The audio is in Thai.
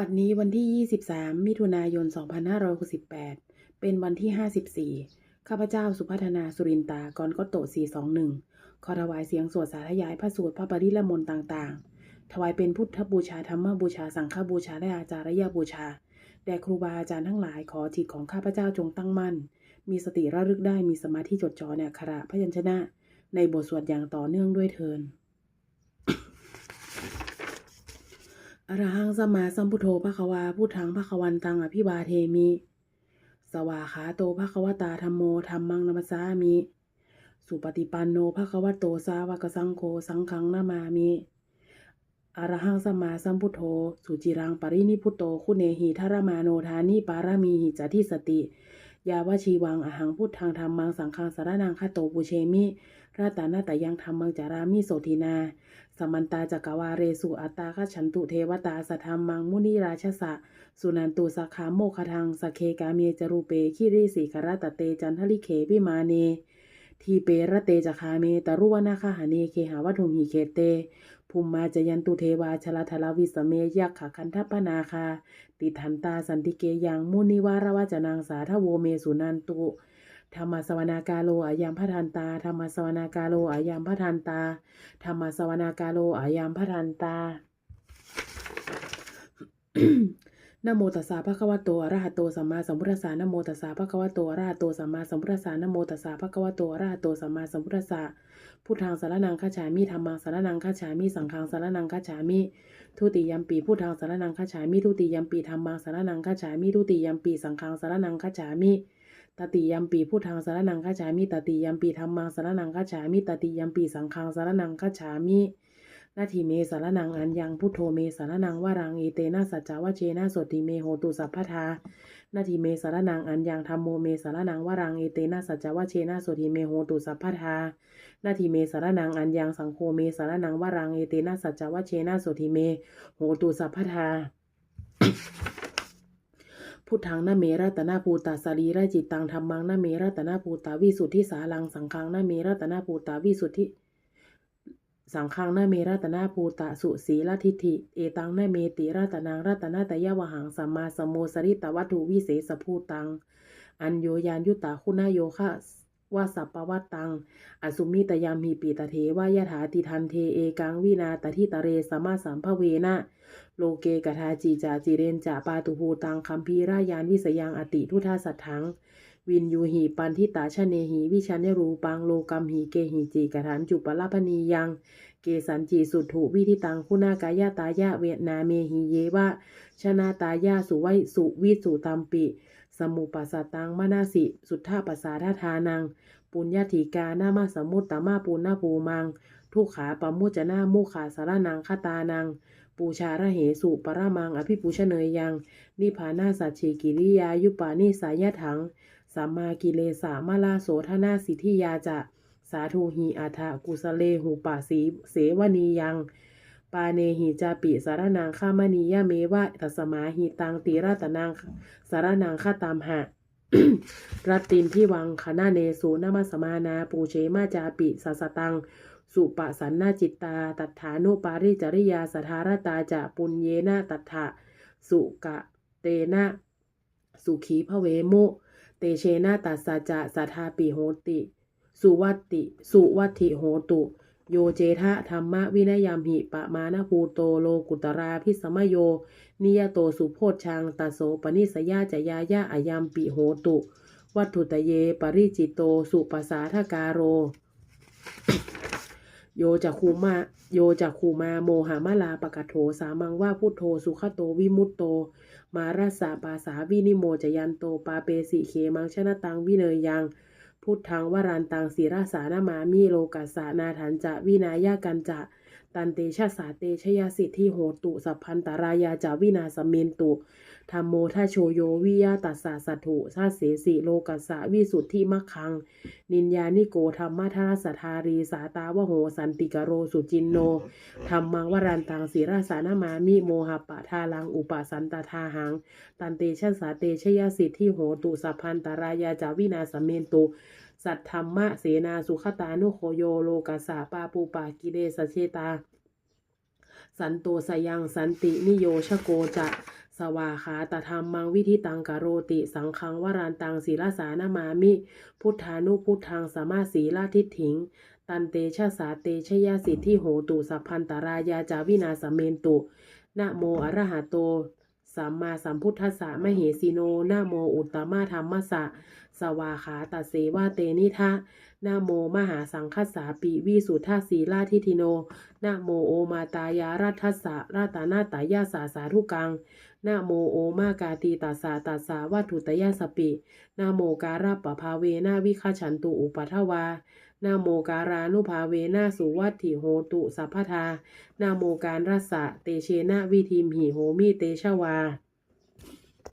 บัดนี้วันที่ 23 มิถุนายน 2568 เป็นวันที่ 54 ข้าพเจ้าสุพัฒนาสุรินตากรก็โต421 ขอถวายเสียงสวดสาธยายพระสูตรพระปริละมนต์ต่าง ๆ ถวายเป็นพุทธบูชาธรรมบูชาสังฆบูชาและอาจารยบูชา แด่ครูบาอาจารย์ทั้งหลายขอจิตของข้าพเจ้าจงตั้งมั่น มีสติระลึกได้มีสมาธิจดจ่อในอักขระพยัญชนะ ในบทสวดอย่างต่อเนื่องด้วยเทิน อรหังสมาสัมพุทโธภควาพุทธังภควันตังอภิบาเทมิ สวาขาโตภควตาธรรมโมธรรมังนัมสามิ สุปฏิปันโนภควโตสาวกสังโฆสังฆังนามามิอรหังสมาสัมพุทโธ สุจิรังปรินิพุโตคุเนหิทารมาโนทานิปารามีหิจติสติ ยาวชีวังอหังพุทธังธรรมังสังฆังสารนังคาโตปุเชมิ ราตานาตยังธรรมังจารามิโสทินา สมันตาจักรวาเรสุอัตตาคฉันตุเทวตาสธรรมังมุนิราชสะ สุนันตุสาขาโมคทังสเคกาเมจรูเปคิริสีคารตเตจันทลิเขวิมาเนทีเประเตจคาเมตรุวนาคาหาเนเคหาวัตุมหิเคเต ภูมิมาจยันตุเทวาชลาทลวิสเมยักขคันทปนาคา ติทันตาสันติเกยังมุนิวารวาจนางสาทโวเมสุนันตุ ธรรมสวนากาโลอายัมพทันตาธรรมสวนากาโลอายัมพทันตาธรรมสวนากาโลอายัมพทันตานโมตัสสะภะคะวะโตอะระหะโตสัมมาสัมพุทธัสสะนโมตัสสะภะคะวะโตอะระหะโตสัมมาสัมพุทธัสสะนโมตัสสะภะคะวะโตอะระหะโตสัมมาสัมพุทธัสสะพุทธังสารนังคัจฉามิธัมมังสารนังคัจฉามิสังฆังสารนังคัจฉามิทุติยัมปีพุทธังสารนังคัจฉามิทุติยัมปีธัมมังสารนังคัจฉามิทุติยัมปีสังฆังสารนังคัจฉามิ ตติยัมปีพุทธังสารนังคัจฉามิตติยัมปีธัมมังสารนังคัจฉามิตติยัมปีสังฆังสารนังคัจฉามินาทีเมสารนังอันยังพุทโธเมสารนังวารังเอเตนะสัจจาวเจนะสติเมโหตุสัพพทานาทีเมสารนังอันยังธรรมโมเมสารนังวารังเอเตนะสัจจาวเชนะสติเมโหตุสัพพทานาทีเมสารนังอันยังสังโฆเมสารนังวารังเอเตนะสัจจาวเชนะสติเมโหตุสัพพทา พุทธังนาเมรัตนาภูตาสรีระจิตตังธรรมังนาเมรัตนาภูตาวิสุทธิสาลังสังฆังนาเมรัตนาภูตาวิสุทธิสังฆังนาเมรัตนาภูตะสุสีลทิฏฐิเอตังนาเมติรัตนางรัตนาตยะวหังสัมมาสมโมสริตวัตถุวิเศษภูตัง อัญโยยานยุตตาคุณาโยคะ ว่าสัปปวัตตัง อสุมิตยามหิปีตเทวายถาติทันเทเอกังวินาตทิตะเรสมมาสัมภเวนะโลเกกทาจีจาจิเรนจาปาตุภูตังคัมพีรายานวิสยังอติทุทาสัทถัง วินยูหีปันทิตาชเนหีวิชันยรูปังโลกัมหีเกหีจีกฐานจุปลาพนียัง เกสันจีสุถุวิธิตังคุณากายาตายะเวนาเมหิเยวะชนาตายาสุไวสุวิสุตัมปิ สมุปัสสตังมนาสิ สุทธาปัสสาทาทานัง ปุญญาธิกานามาสมุตตมาปุณนาภูมัง ทุขาปมุจนามุขาสารนังคตานัง ปูชาระเหสุปรมัง อภิปูชเนยยัง นิพานาสัจเชกิริยายุปานิสายถัง สัมมากิเลสามาลาโสธนาสิทธิยาจะ สาธุหีอาทะกุสเลหูปาสีเสวนียัง ปาเนหิจาปิสารนังข้ามณียะเมวะตัสมาหิตังตีรัตนังสารนังฆาตามหะรัตตินที่วังคณาเนสูนามาสมานา ปูเชมาจาปิสัสตัง สุปะสันนาจิตตา ตัฏฐานุปาริจริยาสทารตาจะปุญเยนะตัฏฐะสุกะเตนะ สุขีพระเวมุ เตเชนะตัสสะจะสัทาปิโหติ สุวัติ สุวัติโหตุ โยเจทะธรรมะวินยามหิปะมานภูโตโลกุตราพิสมโย นิยโตสุโพชชังตัสโสปนิสยาจยายะอายามปิโหตุ วัตถุตเย ปริจิตโตสุปสาทการโร โยจักคูมาโยจักคูมาโมหามาลาปะกะโถสามังว่าพุทโธสุขโตวิมุตโต มารัสสะปาสาวินิโมจยันโตปาเปสิเคมังชนะตังวิเนยยัง พุทธังวรันตังศีราสานามามีโลกัสสานาถันจะวินายากันจะ ตันเตชะสาเตชยสิทธิโหตุสัพพันตารายาจาวินาสมเมนตุธรรมโมทาโชโยวิยาตัสสะสัตถุชาเสสิโลกัสสะวิสุทธิมัคคัง นินยานิโกธรรมทารสทารีสาตาวโหสันติกโรสุจินโนธรรมังวรันตังศีราสานามามิโมหปะทาลังอุปสันตทาหัง ตันเตชะสาเตชยสิทธิโหตุสัพพันตารายาจาวินาสมเมนตุ สัทธรรมะเสนาสุขตานุโคโยโลกัสสะปาปูปากิเลสเชตา สันโตสยังสันตินิโยชโกจะสวาขาตธรรมมังวิธิตังกโรติ สังฆังวรานตังศีลสานามามิ พุทธานุพุทธังสามาสีลาทิฏฐิง ตันเตชะสาเตชยสิทธิโหตุสัพพันตรายาจาวินาสเมนตุนะโมอรหะโตสัมมาสัมพุทธัสสะมเหสีโนนะโมอุตตมะธรรมสะ สวาขาตัเสวาเตนิทะนะโมมหาสังคัสสาปิวิสุทธาสีลาทิทิโนนะโมโอมาตายารัทัสสะราตานาตายาสาสาธุกังนะโมโอมากาตีตัสสาตัสสาวัตถุตยาสปินะโมการะปภาเวนะวิคาฉันตุอุปัทวานะโมการานุภาเวนะสุวัตถิโหตุสัพพทานะโมการรัสสะเตเชนะวิธิมหิโหมิเตชวา